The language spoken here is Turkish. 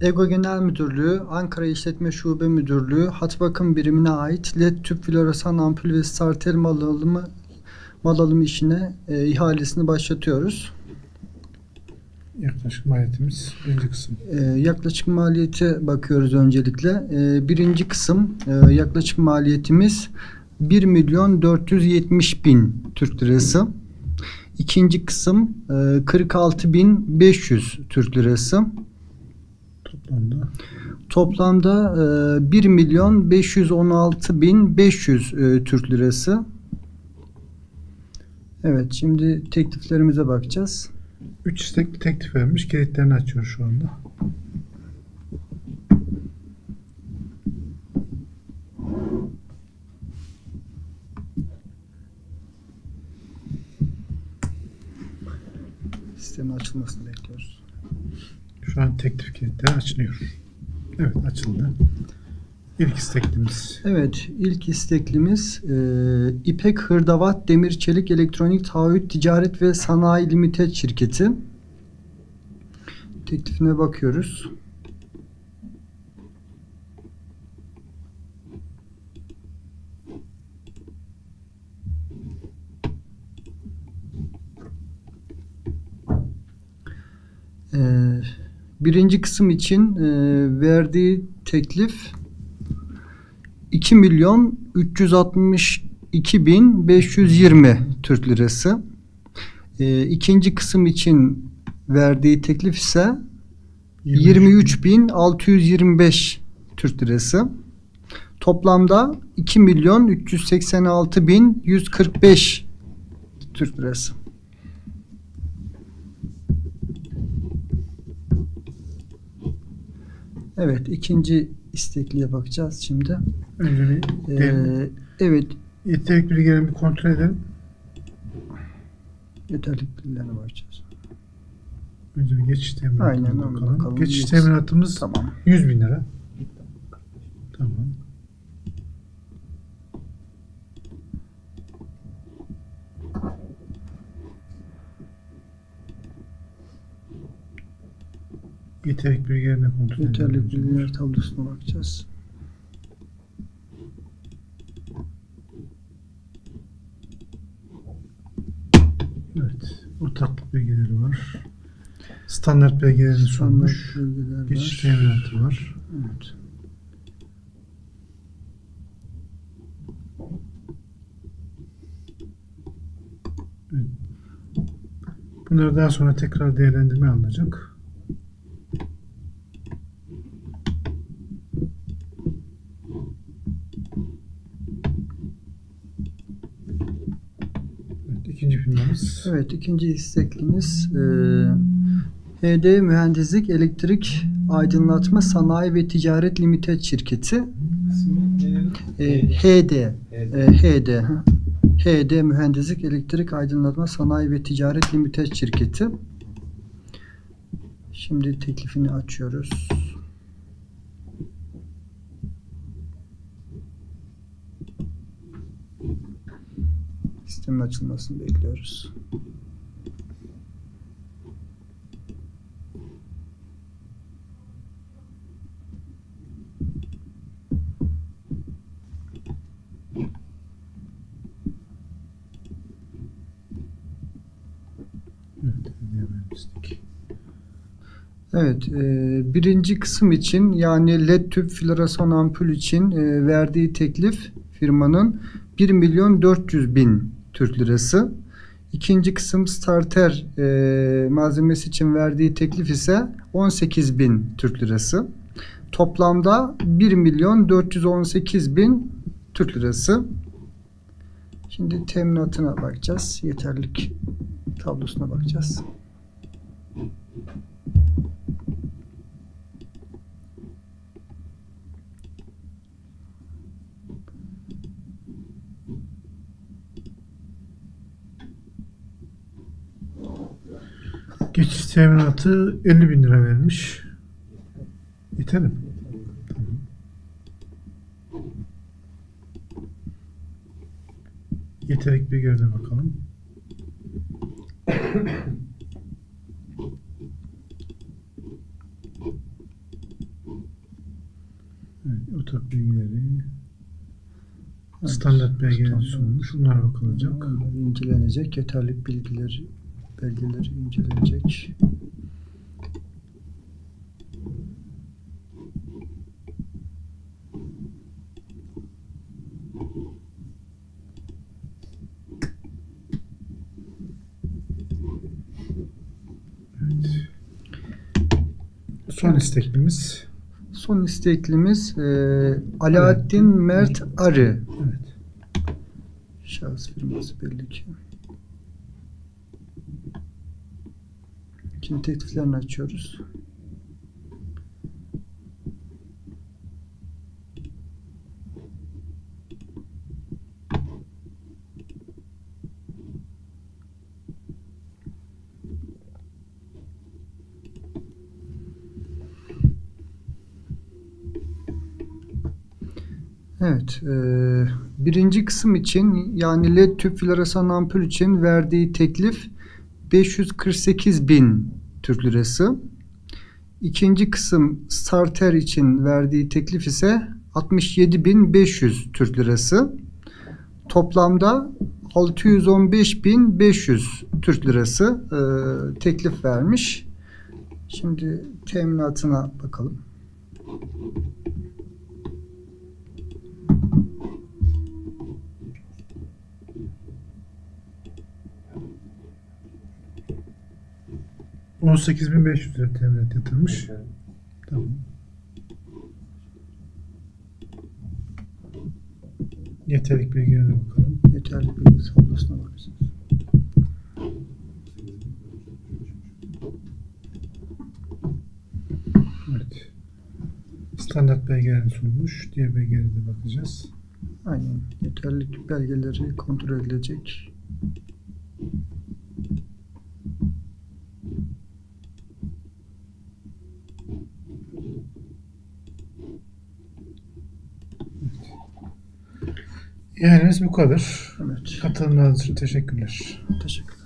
EGO Genel Müdürlüğü, Ankara İşletme Şube Müdürlüğü, Hat Bakım Birimine ait LED tüp floresan ampul ve starter mal alımı, mal alımı işine e, ihalesini başlatıyoruz. Yaklaşık maliyetimiz birinci kısım. E, yaklaşık maliyete bakıyoruz öncelikle. E, birinci kısım e, yaklaşık maliyetimiz 1 milyon 470 bin Türk lirası. İkinci kısım e, 46 bin 500 Türk lirası. Toplamda Toplamda e, 1 milyon 516 bin 500 e, Türk lirası. Evet şimdi tekliflerimize bakacağız. 3 istekli teklif vermiş. Kilitlerini açıyor şu anda. Sistemin açılmasını bekliyoruz. Şu an teklif kilitleri açılıyor. Evet açıldı. İlk isteklimiz. Evet ilk isteklimiz e, İpek Hırdavat Demir Çelik Elektronik Taahhüt Ticaret ve Sanayi Limited şirketi. Teklifine bakıyoruz. Ee, birinci kısım için e, verdiği teklif 2 milyon 362 bin 520 Türk lirası. Ee, ikinci kısım için verdiği teklif ise 23 bin 625 Türk lirası. Toplamda 2 milyon 386 bin 145 Türk lirası. Evet ikinci istekliye bakacağız şimdi. Önce bir Ee, evet yeterlik bilgilerini bir kontrol edelim. yeterliliklerine bakacağız. Önce bir geçiş teminatına Aynen, bakalım. bakalım. Geçiş Geç- teminatımız Tamam. 100 bin lira. Tamam. Yeterlik bilgilerini kontrol. Yeterlilik bilgiler tablosuna bakacağız. Evet. Ortaklık bilgileri var. Standart belgelerini sunmuş. Standart bilgiler Geçiş var. teminatı var. Evet. Bunları daha sonra tekrar değerlendirme alınacak. Evet, ikinci firmamız. Evet ikinci isteklimiz e, HD Mühendislik Elektrik Aydınlatma Sanayi ve Ticaret Limited şirketi. E, HD. E, HD. HD Mühendislik Elektrik Aydınlatma Sanayi ve Ticaret Limited şirketi. Şimdi teklifini açıyoruz. Sistemin açılmasını bekliyoruz. Evet, e, birinci kısım için yani LED tüp floresan ampul için e, verdiği teklif firmanın 1 milyon 400 bin Türk lirası. İkinci kısım starter e, malzemesi için verdiği teklif ise 18 bin Türk lirası. Toplamda 1 milyon 418 bin Türk lirası. Şimdi teminatına bakacağız. Yeterlik tablosuna bakacağız. Geçiş teminatı 50 bin lira vermiş. Yeter mi? Yeterlik bir göreve bakalım. Evet, otak bilgileri standart belgeleri sunmuş. Bunlar bakılacak. İncelenecek yeterlik bilgileri belgeleri incelenecek. Son isteklimiz Son isteklimiz e, Alaaddin Mert Arı. evet. Şahıs firması belli ki. Şimdi tekliflerini açıyoruz. Evet, e, birinci kısım için yani LED tüp floresan ampul için verdiği teklif 548 bin Türk lirası. İkinci kısım starter için verdiği teklif ise 67.500 Türk lirası. Toplamda 615.500 Türk lirası e, teklif vermiş. Şimdi teminatına bakalım. bin 18.500 lira teminat yatırmış. Tamam. Yeterlik bilgilerine bakalım. Yeterli bilgi tablosuna bakacağız. Evet. Standart belgeler sunulmuş. Diğer belgelere de bakacağız. Aynen. Yeterlilik belgeleri kontrol edilecek. Yani bu kadar. Evet. Katılımlarınız için teşekkürler. Teşekkür